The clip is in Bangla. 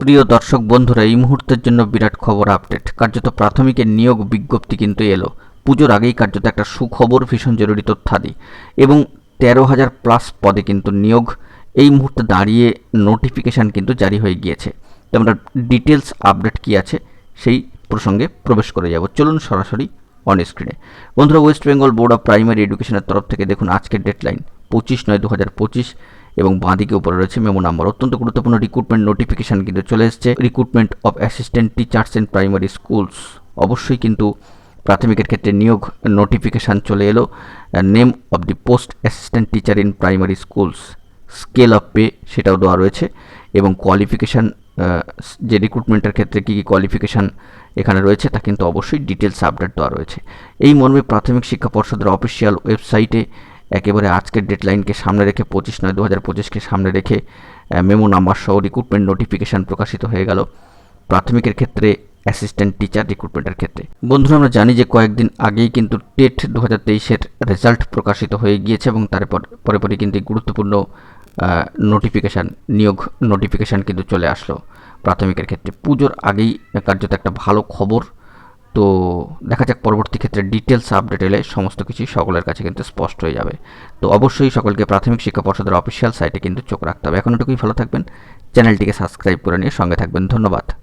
প্রিয় দর্শক বন্ধুরা, এই মুহূর্তের জন্য বিরাট খবর আপডেট। কার্যত প্রাথমিকের নিয়োগ বিজ্ঞপ্তি কিন্তু এলো। পুজোর আগেই কার্যত একটা সুখবর, ভীষণ জরুরি তথ্যাদি। এবং তেরো হাজার প্লাস পদে কিন্তু নিয়োগ। এই মুহূর্তে দাঁড়িয়ে নোটিফিকেশান কিন্তু জারি হয়ে গিয়েছে। তো আমরা ডিটেলস আপডেট কী আছে, সেই প্রসঙ্গে প্রবেশ করে যাব। চলুন সরাসরি অন স্ক্রিনে বন্ধুরা West Bengal board of primary এডুকেশনের তরফ থেকে দেখুন আজকের ডেডলাইন পঁচিশ নয় দু হাজার পঁচিশ। এবং বাঁদিকে উপরে রয়েছে মেমো নাম্বার। অত্যন্ত গুরুত্বপূর্ণ রিক্রুটমেন্ট নোটিফিকেশান কিন্তু চলে এসেছে। Recruitment of assistant teachers in primary schools অবশ্যই কিন্তু প্রাথমিকের ক্ষেত্রে নিয়োগ নোটিফিকেশান চলে এলো। Name of the post assistant teacher in primary schools scale of pay সেটাও দেওয়া রয়েছে। এবং কোয়ালিফিকেশান যে রিক্রুটমেন্টের ক্ষেত্রে কী কী কোয়ালিফিকেশান এখানে রয়েছে তা কিন্তু অবশ্যই ডিটেলস আপডেট দেওয়া রয়েছে। এই মর্মে প্রাথমিক শিক্ষা পর্ষদের অফিসিয়াল ওয়েবসাইটে একেবারে আজকের ডেডলাইনকে সামনে রেখে পঁচিশ নয় দু হাজার পঁচিশকে সামনে রেখে মেমো নাম্বার সহ রিক্রুটমেন্ট নোটিফিকেশান প্রকাশিত হয়ে গেল প্রাথমিকের ক্ষেত্রে অ্যাসিস্ট্যান্ট টিচার রিক্রুটমেন্টের ক্ষেত্রে। বন্ধুরা, আমরা জানি যে কয়েকদিন আগেই কিন্তু টেট দু হাজার তেইশের রেজাল্ট প্রকাশিত হয়ে গিয়েছে এবং তারপর পরে পরে কিন্তু গুরুত্বপূর্ণ নোটিফিকেশান নিয়োগ নোটিফিকেশান কিন্তু চলে আসলো প্রাথমিকের ক্ষেত্রে। পুজোর আগেই কার্যত একটা ভালো খবর তো দেখা যাক পরবর্তী ক্ষেত্রে ডিটেলস আপডেট এলে সমস্ত কিছুই সকলের কাছে কিন্তু স্পষ্ট হয়ে যাবে। তো অবশ্যই সকলকে প্রাথমিক শিক্ষা পর্ষদের অফিসিয়াল সাইটে কিন্তু চোখ রাখতে হবে। এখন এটুকুই ভালো থাকবেন। চ্যানেলটিকে সাবস্ক্রাইব করে নিয়ে সঙ্গে থাকবেন। ধন্যবাদ।